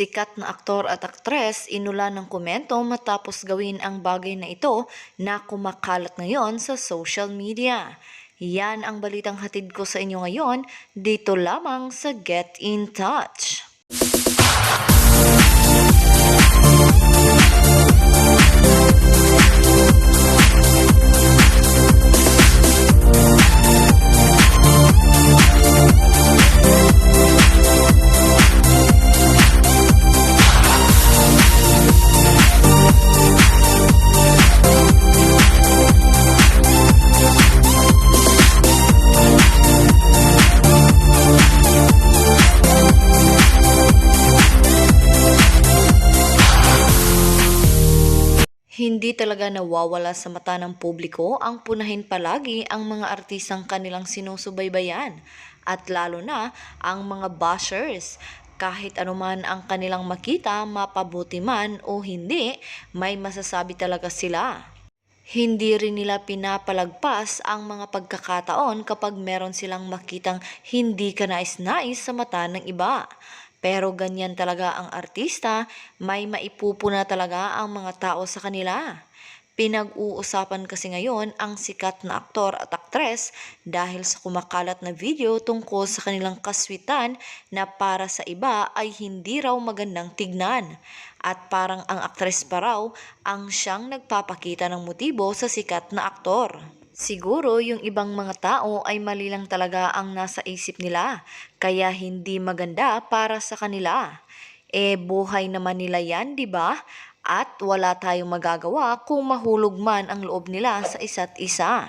Sikat na aktor at aktres inulan ng komento matapos gawin ang bagay na ito na kumakalat ngayon sa social media. Yan ang balitang hatid ko sa inyo ngayon dito lamang sa Get In Touch. Hindi talaga nawawala sa mata ng publiko ang punahin palagi ang mga artistang kanilang sinusubaybayan at lalo na ang mga bashers. Kahit anuman ang kanilang makita, mapabuti man o hindi, may masasabi talaga sila. Hindi rin nila pinapalagpas ang mga pagkakataon kapag meron silang makitang hindi ka nais-nais sa mata ng iba. Pero ganyan talaga ang artista, may maipupuna talaga ang mga tao sa kanila. Pinag-uusapan kasi ngayon ang sikat na aktor at aktres dahil sa kumakalat na video tungkol sa kanilang kaswitan na para sa iba ay hindi raw magandang tignan. At parang ang aktres pa raw ang siyang nagpapakita ng motibo sa sikat na aktor. Siguro yung ibang mga tao ay mali lang talaga ang nasa isip nila, kaya hindi maganda para sa kanila. Eh buhay naman nila yan, di ba? At wala tayong magagawa kung mahulog man ang loob nila sa isa't isa.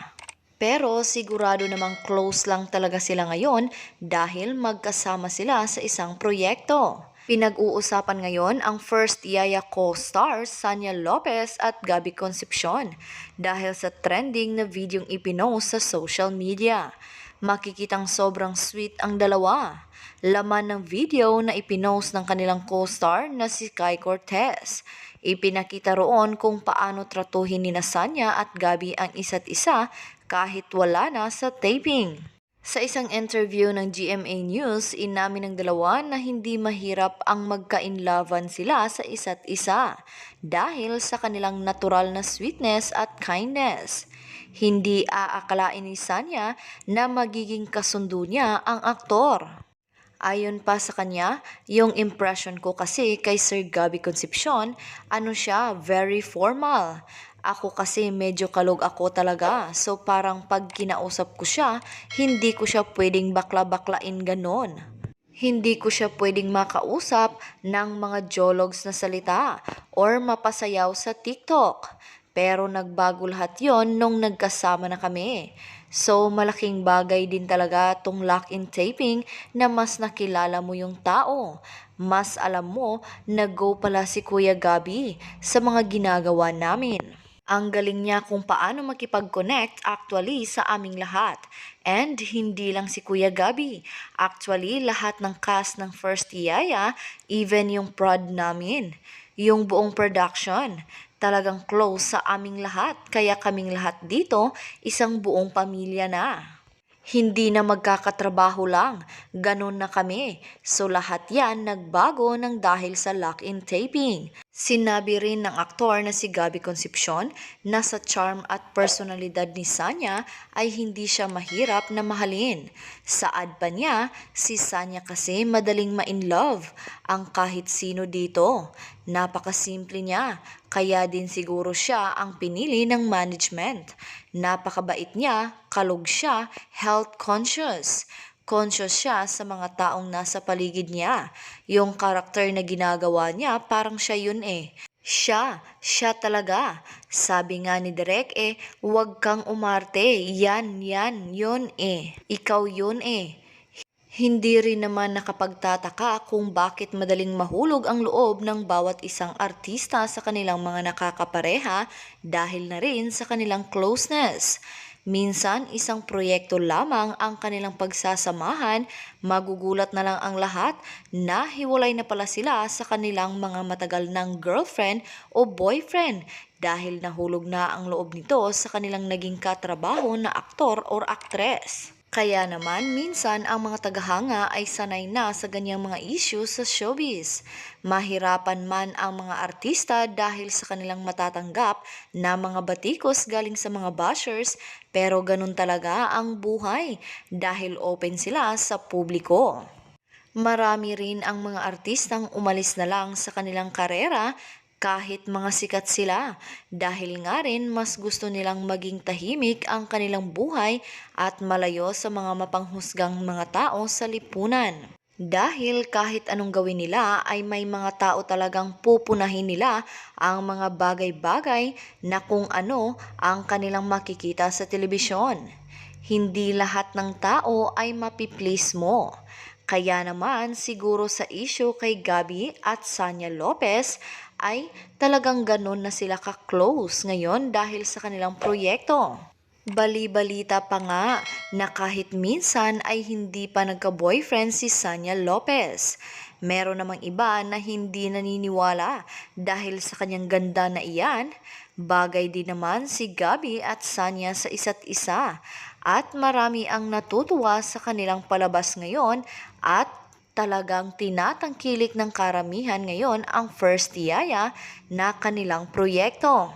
Pero sigurado namang close lang talaga sila ngayon dahil magkasama sila sa isang proyekto. Pinag-uusapan ngayon ang first Yaya co-stars Sanya Lopez at Gabby Concepcion dahil sa trending na videong ipinost sa social media. Makikitang sobrang sweet ang dalawa. Laman ng video na ipinost ng kanilang co-star na si Kai Cortez. Ipinakita roon kung paano tratuhin ni Sanya at Gabby ang isa't isa kahit wala na sa taping. Sa isang interview ng GMA News, inamin ng dalawa na hindi mahirap ang magkainlavan sila sa isa't isa dahil sa kanilang natural na sweetness at kindness. Hindi aakalain ni Sanya na magiging kasundo niya ang aktor. Ayon pa sa kanya, yung impression ko kasi kay Sir Gabby Concepcion, ano siya, very formal. Ako kasi medyo kalog ako talaga. So parang pag kinausap ko siya, hindi ko siya pwedeng bakla-baklain ganon. Hindi ko siya pwedeng makausap ng mga jologs na salita or mapasayaw sa TikTok. Pero nagbago lahat yon nung nagkasama na kami. So malaking bagay din talaga tong lock-in taping na mas nakilala mo yung tao. Mas alam mo na go pala si Kuya Gabi sa mga ginagawa namin. Ang galing niya kung paano makipag-connect actually sa aming lahat. And hindi lang si Kuya Gabi. Actually, lahat ng cast ng First Yaya, even yung prod namin. Yung buong production. Talagang close sa aming lahat. Kaya kaming lahat dito, isang buong pamilya na. Hindi na magkakatrabaho lang, ganun na kami. So lahat yan nagbago ng dahil sa lock-in taping. Sinabi rin ng aktor na si Gabby Concepcion na sa charm at personalidad ni Sanya ay hindi siya mahirap na mahalin. Saad pa niya, si Sanya kasi madaling ma-in love ang kahit sino dito. Napakasimple niya, kaya din siguro siya ang pinili ng management. Napakabait niya, kalog siya, health conscious conscious siya sa mga taong nasa paligid niya. Yung karakter na ginagawa niya, parang siya yun eh. Siya, siya talaga. Sabi nga ni Direk eh, huwag kang umarte. Yan, yan, yun eh. Ikaw yun eh. Hindi rin naman nakapagtataka kung bakit madaling mahulog ang loob ng bawat isang artista sa kanilang mga nakakapareha dahil na rin sa kanilang closeness. Minsan, isang proyekto lamang ang kanilang pagsasamahan, magugulat na lang ang lahat na hiwalay na pala sila sa kanilang mga matagal ng girlfriend o boyfriend dahil nahulog na ang loob nito sa kanilang naging katrabaho na aktor or aktres. Kaya naman, minsan ang mga tagahanga ay sanay na sa ganyang mga issues sa showbiz. Mahirapan man ang mga artista dahil sa kanilang matatanggap na mga batikos galing sa mga bashers, pero ganun talaga ang buhay dahil open sila sa publiko. Marami rin ang mga artistang umalis na lang sa kanilang karera kahit mga sikat sila dahil nga rin mas gusto nilang maging tahimik ang kanilang buhay at malayo sa mga mapanghusgang mga tao sa lipunan. Dahil kahit anong gawin nila ay may mga tao talagang pupunahin nila ang mga bagay-bagay na kung ano ang kanilang makikita sa telebisyon. Hindi lahat ng tao ay mapiplease mo. Kaya naman siguro sa issue kay Gabi at Sanya Lopez ay talagang ganun na sila ka-close ngayon dahil sa kanilang proyekto. Bali-balita pa nga na kahit minsan ay hindi pa nagka-boyfriend si Sanya Lopez. Meron namang iba na hindi naniniwala dahil sa kanyang ganda na iyan. Bagay din naman si Gabi at Sanya sa isa't isa. At marami ang natutuwa sa kanilang palabas ngayon at talagang tinatangkilik ng karamihan ngayon ang first yaya na kanilang proyekto.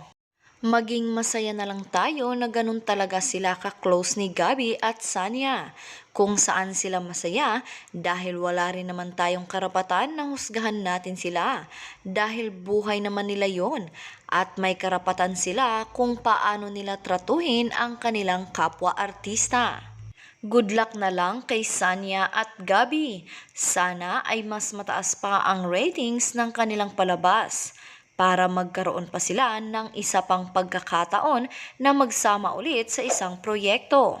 Maging masaya na lang tayo na ganun talaga sila ka-close ni Gabi at Sanya. Kung saan sila masaya dahil wala rin naman tayong karapatan na husgahan natin sila. Dahil buhay naman nila yon at may karapatan sila kung paano nila tratuhin ang kanilang kapwa-artista. Good luck na lang kay Sanya at Gabi. Sana ay mas mataas pa ang ratings ng kanilang palabas para magkaroon pa sila ng isa pang pagkakataon na magsama ulit sa isang proyekto.